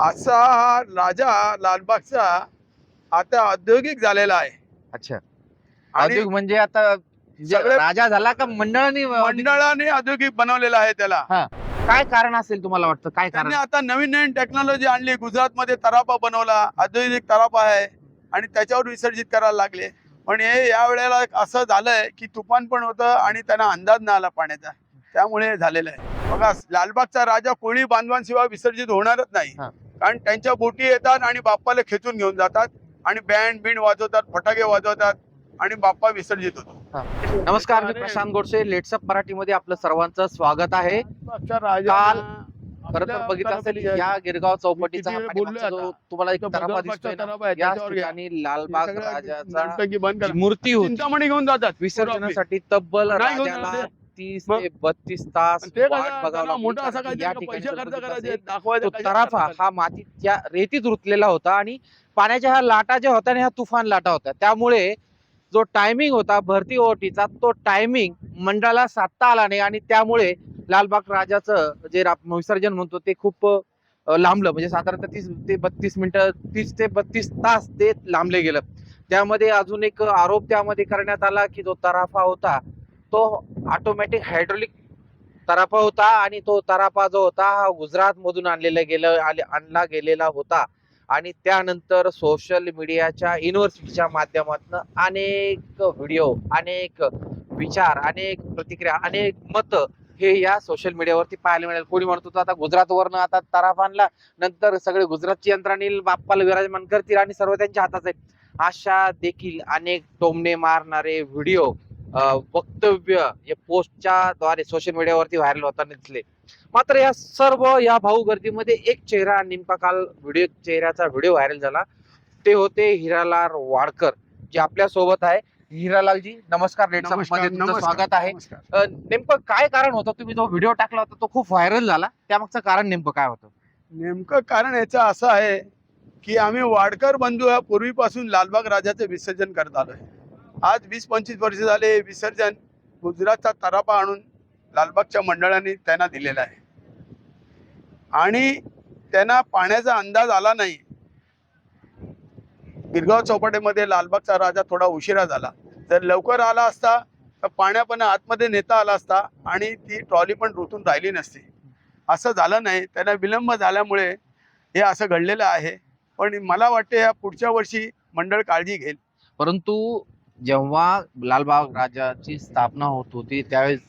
असा हा राजा लालबागचा आता औद्योगिक झालेला आहे. अच्छा. आणि औद्योगिक म्हणजे आता जे सगळे- राजा झाला का मंडळाने मंडळाने औद्योगिक बनवलेला आहे त्याला. काय कारण असेल तुम्हाला वाटतं? काय कारण? त्यांनी आता नवीन नवीन टेक्नॉलॉजी आणली. गुजरात मध्ये तरापा बनवला. औद्योगिक तरापा आहे. आणि त्याच्यावर विसर्जित करायला लागले. पण हे या वेळेला असं झालंय की तुफान पण होतं आणि त्यांना अंदाज नाही आला पाण्याचा. त्यामुळे हे झालेलं आहे. बघा लालबागचा राजा कोळी बांधवांशिवाय विसर्जित होणारच नाही. हा. कारण त्यांच्या बोटी येतात आणि बाप्पाला खेचून घेऊन जातात आणि बँड बिंड वाजवतात फटाके वाजवतात आणि बाप्पा विसर्जित होतो. नमस्कार मी प्रशांत गोडसे. लेट्सअप मराठीमध्ये आपलं सर्वांचं स्वागत आहे. काल खरं तर बघितलं असेल या गिरगाव चौपटीचा. तुम्हाला एक तराफा दिसतोय या. ठिकाणी लालबाग राजाचा मूर्ती होती. घेऊन जातात. विसर्जनासाठी तब्बल राजाला. तीस? ते बत्तीस तास आणि ते वाट बघावं. मोठा असा कारण की काहीतरी या ठिकाणी पैसे जर खर्च बघितलं करायचे असेल, दाखवायचे तो काही तराफा. हा मातीत त्या रेतीत रुतलेला होता आणि पाण्याच्या ह्या लाटा ज्या होत्या ना ह्या तुफान लाटा होत्या त्यामुळे जो टायमिंग होता भरती ओटीचा तो टायमिंग मंडळाला साधता आला नाही आणि त्यामुळे लालबाग राजाचं जे विसर्जन म्हणतो ते खूप लांबलं म्हणजे साधारणतः तीस ते बत्तीस मिनिटं तीस ते बत्तीस तास ते लांबले गेलं त्यामध्ये अजून एक आरोप त्यामध्ये करण्यात आला की जो तराफा होता तो ऑटोमॅटिक हायड्रोलिक तराफा होता आणि तो तराफा जो होता हा गुजरात मधून आणलेला गेलं आले- आणला गेलेला होता. आणि त्यानंतर सोशल मीडियाच्या युनिव्हर्सिटीच्या माध्यमातून अनेक व्हिडिओ अनेक विचार अनेक प्रतिक्रिया अनेक मत हे या सोशल मीडियावरती पाहायला मिळेल. कोणी म्हणत होतं आता गुजरातवरनं आता तराफ आणला नंतर सगळे गुजरातची यंत्रणी बाप्पाला विराजमान करतील आणि सर्व त्यांच्या हातात आहे. अशा देखील अनेक टोमणे मारणारे व्हिडिओ वक्तव्य हे पोस्टच्या द्वारे सोशल मीडियावरती व्हायरल होताना दिसले. मात्र या सर्व या भाऊ गर्दीमध्ये एक चेहरा नेमका काल व्हिडिओ चेहऱ्याचा व्हिडिओ व्हायरल झाला. ते होते हिरालाल वाडकर जे आपल्यासोबत आहे. हिरालालजी नमस्कार. तुमचं स्वागत आहे. नेमकं काय कारण होतं? तुम्ही जो व्हिडिओ टाकला होता तो खूप व्हायरल झाला. त्यामागचं कारण नेमकं काय होतं? नेमकं कारण याचं असं आहे की आम्ही वाडकर बंधू या पूर्वीपासून लालबाग राजाचे विसर्जन करत आलोय. आज वीस पंचवीस वर्ष झाले हे विसर्जन गुजरातचा तरापा आणून लालबागच्या मंडळाने त्यांना दिलेला आहे. आणि त्यांना पाण्याचा अंदाज आला नाही. गिरगाव चौपाटीमध्ये लालबागचा राजा थोडा उशिरा झाला. जर लवकर आला असता तर पाण्यापणे आतमध्ये नेता आला असता आणि ती ट्रॉली पण रुतून राहिली नसती. असं झालं नाही. त्यांना विलंब झाल्यामुळे हे असं घडलेलं आहे. पण मला वाटते या पुढच्या वर्षी मंडळ काळजी घेईल. परंतु जेव्हा लालबाग राजाची स्थापना होत होती त्यावेळेस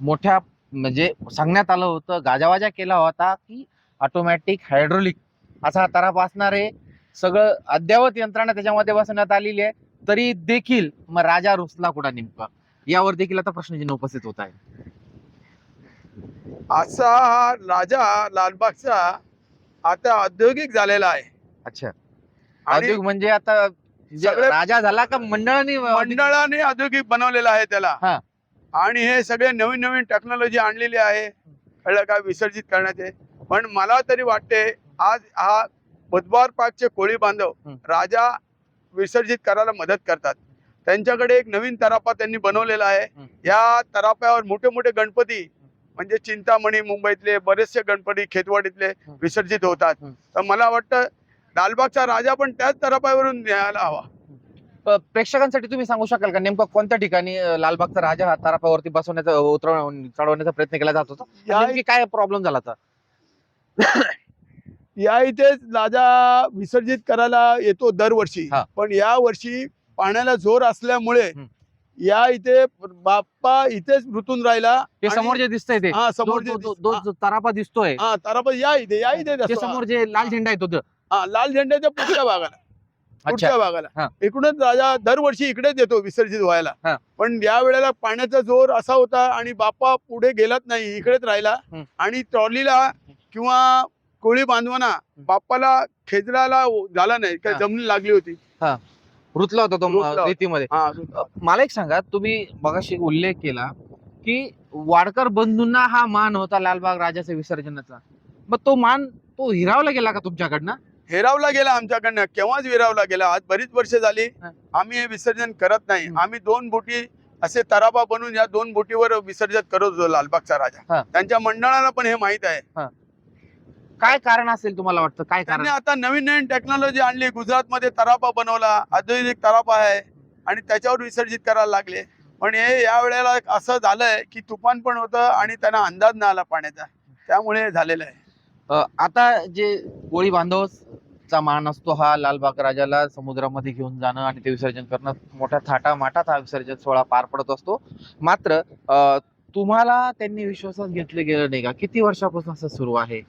मोठ्या म्हणजे सांगण्यात आलं होतं गाजावाजा केला होता की ऑटोमॅटिक हायड्रोलिक असा तराफ असणारे सगळं अद्ययावत यंत्रणा त्याच्यामध्ये बसवण्यात आलेली आहे. तरी देखील मग राजा रुसला कुठं नेमका? यावर देखील आता प्रश्नचिन्ह उपस्थित होत आहे. असा हा राजा लालबागचा आता औद्योगिक झालेला आहे. अच्छा. आणि औद्योगिक म्हणजे आता सगळे- राजा झाला का मंडळाने मंडळाने औद्योगिक बनवलेला आहे त्याला हा. आणि हे सगळे नवीन नवीन टेक्नॉलॉजी आणलेली आहे कळलं का विसर्जित करण्याचे पण मला तरी वाटते आज हा बुधवार पाकचे कोळी बांधव हं. राजा विसर्जित करायला मदत करतात त्यांच्याकडे एक नवीन तरापा त्यांनी बनवलेला आहे. या तराप्यावर मोठे मोठे गणपती म्हणजे चिंतामणी मुंबईतले बरेचसे गणपती खेतवाडीतले हं. विसर्जित होतात हं. तर मला वाटतं लालबागचा राजा पण त्याच तरापावरून न्यायला हवा प्रेक्षकांसाठी तुम्ही सांगू शकाल का नेमकं कोणत्या ठिकाणी लालबागचा राजा हा तारापावरती बसवण्याचा उतरव चढवण्याचा प्रयत्न केला जात होता काय प्रॉब्लेम झाला होता या इथेच राजा विसर्जित करायला येतो दरवर्षी. पण या वर्षी पाण्याला जोर असल्यामुळे. या इथे बाप्पा इथेच मृतून राहिला समोर जे दिसतंय ते हा समोर तारापा दिसतोय हा तारापा या इथे या इथे. समोर जे लाल झेंडा आहे तो तो. हा लाल झेंड्याच्या पुढच्या भागाला. पुढच्या. भागाला. इकडूनच राजा दरवर्षी इकडेच येतो विसर्जित. व्हायला. पण या वेळेला पाण्याचा जोर असा होता आणि बाप्पा पुढे गेलाच नाही इकडेच राहिला. आणि ट्रॉलीला किंवा कोळी बांधवांना बाप्पाला खेचरायला झाला नाही काय. जमीन लागली होती. रुतला होता तो. रेतीमध्ये. हा मला एक सांगा तुम्ही मगाशी उल्लेख केला की वाडकर बंधूंना हा मान होता लालबाग राजाच्या विसर्जनाचा. मग तो मान तो हिरावला गेला का तुमच्याकडनं? हेरावला गेला आमच्याकडनं. केव्हाच विरावला गेला? आज बरीच वर्ष झाली. आम्ही हे विसर्जन करत नाही. आम्ही दोन बोटी असे तराबा बनवून या दोन बोटीवर विसर्जन करत होतो लालबागचा. राजा. त्यांच्या मंडळाला पण हे माहीत आहे. काय कारण असेल तुम्हाला वाटतं? काय कारण? त्यांनी आता नवीन नवीन टेक्नॉलॉजी आणली. गुजरातमध्ये तरापा बनवला. आधुनिक तरापा आहे. आणि त्याच्यावर विसर्जित करायला लागले. पण हे या वेळेला असं झालंय की तुफान पण होतं आणि त्यांना अंदाज नाही आला पाण्याचा. त्यामुळे झालेलं आहे. आता जे कोळी बांधवचा मान असतो हा लालबाग राजाला समुद्रामध्ये घेऊन जाणं आणि ते विसर्जन करणं. मोठ्या थाटा माटात हा विसर्जन सोहळा पार पडत असतो. मात्र तुम्हाला त्यांनी विश्वासात घेतले गेलं नाही का? किती वर्षापासून असं सुरू आहे?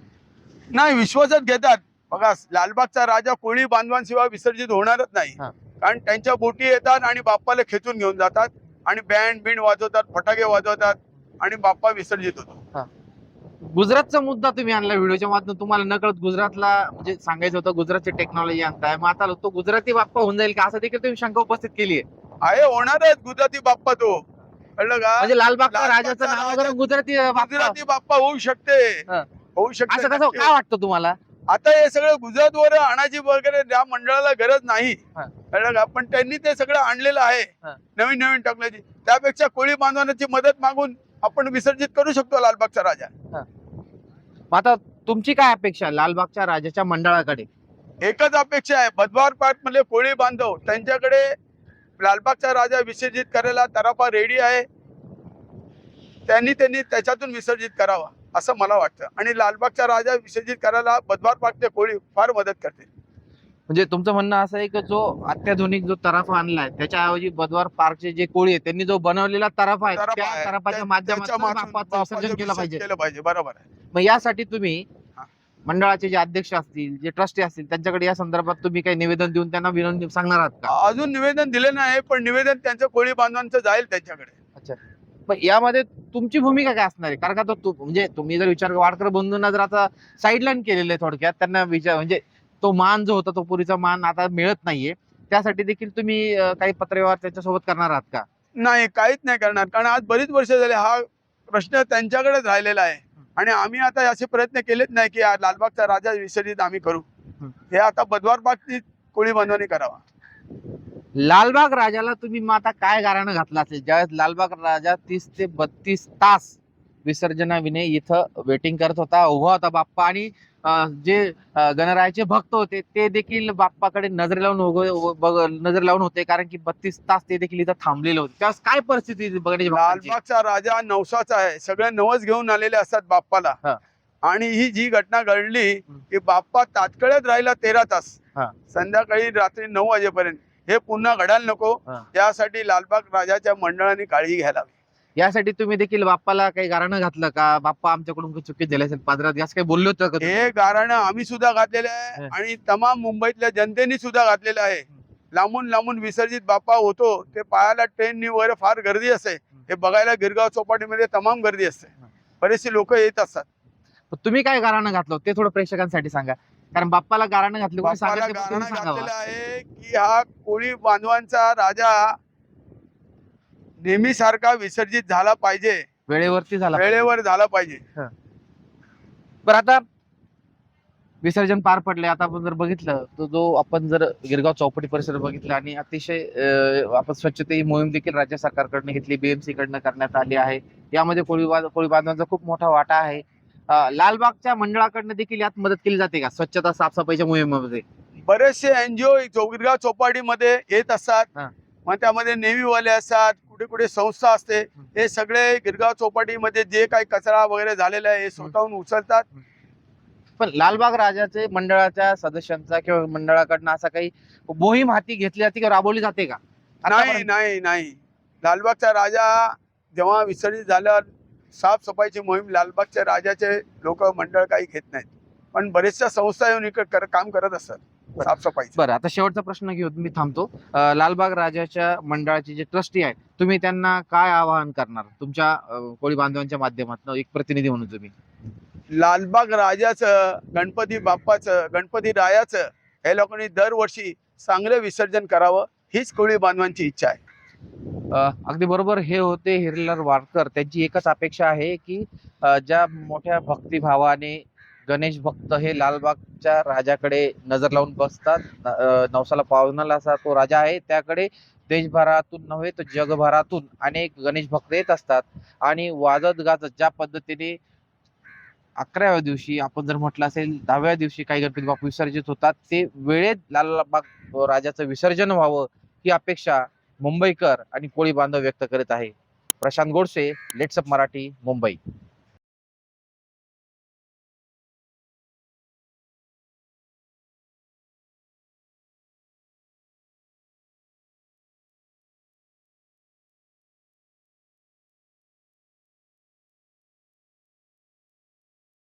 नाही विश्वासात घेतात. बघा लालबागचा राजा कोळी बांधवांशिवाय विसर्जित होणारच नाही. कारण त्यांच्या बोटी येतात आणि बाप्पाला खेचून घेऊन जातात आणि बँड बिंड वाजवतात फटाके वाजवतात आणि बाप्पा विसर्जित होतो. गुजरातचा मुद्दा तुम्ही आणला व्हिडिओच्या माध्यमातून. तुम्हाला नकळत गुजरातला म्हणजे सांगायचं होतं गुजरातची टेक्नॉलॉजी आणताय. मग आता तो गुजराती बाप्पा होऊन जाईल का? असं देखील तुम्ही शंका उपस्थित केली आहे आहे होणारच गुजराती बाप्पा तो. कळलं का? म्हणजे लालबागचा राजाचं नाव वगैरे गुजराती बाप्पा. गुजराती बाप्पा होऊ शकते. हा. होऊ शकते असं कसं नक्की. काय वाटतं तुम्हाला? आता हे सगळं गुजरातवर आणायची वगैरे त्या मंडळाला गरज नाही. हा. कळलं का? पण त्यांनी ते सगळं आणलेलं आहे. नवीन नवीन टेक्नॉलॉजी त्यापेक्षा कोळी बांधवांची मदत मागून आपण विसर्जित करू शकतो लालबागचा राजा. मग आता तुमची काय अपेक्षा आहे लालबागच्या राजाच्या मंडळाकडे? एकच अपेक्षा आहे. बदवार पाट मधले कोळी बांधव त्यांच्याकडे लालबागचा राजा विसर्जित करायला तराफा रेडी आहे. त्यांनी त्यांनी त्याच्यातून विसर्जित करावा असं मला वाटतं. आणि लालबागचा राजा विसर्जित करायला बदवार पार्कचे कोळी फार मदत करते म्हणजे तुमचं म्हणणं असं आहे की जो अत्याधुनिक जो तराफा आणलाय त्याच्याऐवजी बदवार पार्कचे जे कोळी आहे त्यांनी जो बनवलेला तराफा आहे तराफा त्या आहे. तराफाच्या त्या- माध्यमातून विसर्जन केलं पाहिजे. केलं पाहिजे. बरोबर आहे. मग यासाठी तुम्ही हा. मंडळाचे जे अध्यक्ष असतील जे ट्रस्टी असतील त्यांच्याकडे या संदर्भात तुम्ही काही निवेदन देऊन त्यांना विनंती सांगणार आहात का? अजून निवेदन दिले नाही पण निवेदन त्यांचं कोळी बांधवांचं जाईल त्यांच्याकडे. पण यामध्ये तुमची भूमिका काय असणार आहे? कारण का तो तु- म्हणजे तुम्ही जर विचार वाडकर बंधूंना जर आता साईडलाईन केलेलं आहे थोडक्यात त्यांना विचार म्हणजे तो मान जो होता तो पुरीचा मान आता मिळत नाहीये. त्यासाठी देखील तुम्ही अं, काही पत्रव्यवहार त्यांच्यासोबत करणार आहात का? नाही काहीच नाही करणार. कारण आज बरीच वर्ष झाले हा प्रश्न त्यांच्याकडेच राहिलेला आहे. आणि आम्ही आता असे प्रयत्न केलेच नाही की लालबागचा राजा विसर्जित आम्ही करू. हं. आता बदवार बागची कोळी बांधवांनी करावा. लालबाग राजाला तुम्ही मग आता काय गाराणं घातलं असेल? ज्यावेळेस लालबाग राजा तीस ते बत्तीस तास विसर्जनाविने इथं वेटिंग करत होता उभा होता बाप्पा आणि जे गणरायाचे भक्त होते ते देखील बाप्पाकडे नजर लावून नजर लावून होते कारण की बत्तीस तास ते देखील इथं थांबलेले होते त्यावेळेस काय परिस्थिती? लालबागचा राजा नवसाचा आहे सगळे नवस घेऊन आलेले असतात बाप्पाला. आणि ही जी घटना घडली. की बाप्पा तात्काळच राहिला तेरा तास. संध्याकाळी रात्री नऊ वाजेपर्यंत हे पुन्हा घडायला नको. त्यासाठी लालबाग राजाच्या मंडळाने काळजी घ्यायला यासाठी तुम्ही देखील बाप्पाला काही गाराणं घातलं का? बाप्पा आमच्याकडून काही चुकी झाली असेल पादरात असं काही बोललो होतं का? हे गाराणं आम्ही सुद्धा घातलेलं आहे. आणि तमाम मुंबईतल्या जनतेने सुद्धा घातलेलं आहे. लांबून लांबून विसर्जित बाप्पा होतो ते पायाला ट्रेननी वगैरे फार गर्दी असते. हे. बघायला गिरगाव चौपाटीमध्ये तमाम गर्दी असते. बरेचसे लोक येत असतात. तुम्ही काय गाराणं घातलं? ते थोडं प्रेक्षकांसाठी सांगा. कारण बाप्पाला गाराणं घातलं घातलेलं आहे की हा कोळी बांधवांचा राजा नेहमी सारखा विसर्जित झाला पाहिजे. वेळेवरती झाला वेळेवर झाला पाहिजे. बरं आता विसर्जन पार पडले आता आपण जर बघितलं तर जो आपण जर गिरगाव चौपटी परिसर बघितला आणि अतिशय आपण स्वच्छते ही मोहीम देखील राज्य सरकारकडनं घेतली बीएमसी कडनं करण्यात आली आहे. यामध्ये कोळी कोळी बांधवांचा खूप मोठा वाटा आहे. लालबागच्या मंडळाकडनं देखील यात मदत केली जाते का? स्वच्छता साफसफाईच्या मोहिमेमध्ये? बरेचसे एनजीओ चौगिरगाव चौपाटीमध्ये येत असतात. मग त्यामध्ये नेव्हीवाले असतात कुठे कुठे संस्था असते हे सगळे गिरगाव चौपाटीमध्ये जे काही कचरा वगैरे झालेला आहे हे स्वतःहून उचलतात. पण लालबाग राजाचे मंडळाच्या सदस्यांचा किंवा मंडळाकडनं असा काही मोहीम हाती घेतली जाते किंवा राबवली जाते का? नाही? नाही नाही. लालबागचा राजा जेव्हा विसर्जित झाल्यावर साफसफाईची मोहीम लालबागच्या राजाचे लोक मंडळ काही घेत नाहीत. पण बरेचशा संस्था येऊन इकडे कर- काम करत असतात. साफसफाई बरं आता शेवटचा प्रश्न घेऊन मी थांबतो. लालबाग राजाच्या मंडळाचे जे ट्रस्टी आहेत तुम्ही त्यांना काय आवाहन करणार? तुमच्या कोळी बांधवांच्या माध्यमातून एक प्रतिनिधी म्हणून तुम्ही. लालबाग राजाचं गणपती बाप्पाचं गणपती रायाचं हे लोकांनी दरवर्षी चांगलं विसर्जन करावं हीच कोळी बांधवांची इच्छा आहे. अगदी बरोबर. हे होते हिरलाल वाडकर. त्यांची एकच अपेक्षा आहे की ज्या मोठ्या भक्तिभावाने गणेश भक्त हे लालबागच्या राजाकडे नजर लावून बसतात. नवसाला पावनाला असा तो राजा आहे. त्याकडे देशभरातून नव्हे तर जगभरातून अनेक गणेश भक्त येत असतात. आणि वाजत गाजत ज्या पद्धतीने अकराव्या दिवशी आपण जर म्हटलं असेल दहाव्या दिवशी काही गणपती बाप विसर्जित होतात ते वेळेत लालबाग राजाचं विसर्जन व्हावं ही अपेक्षा मुंबईकर आणि कोळी बांधव व्यक्त करीत आहे. प्रशांत गोडसे लेट्सअप मराठी मुंबई.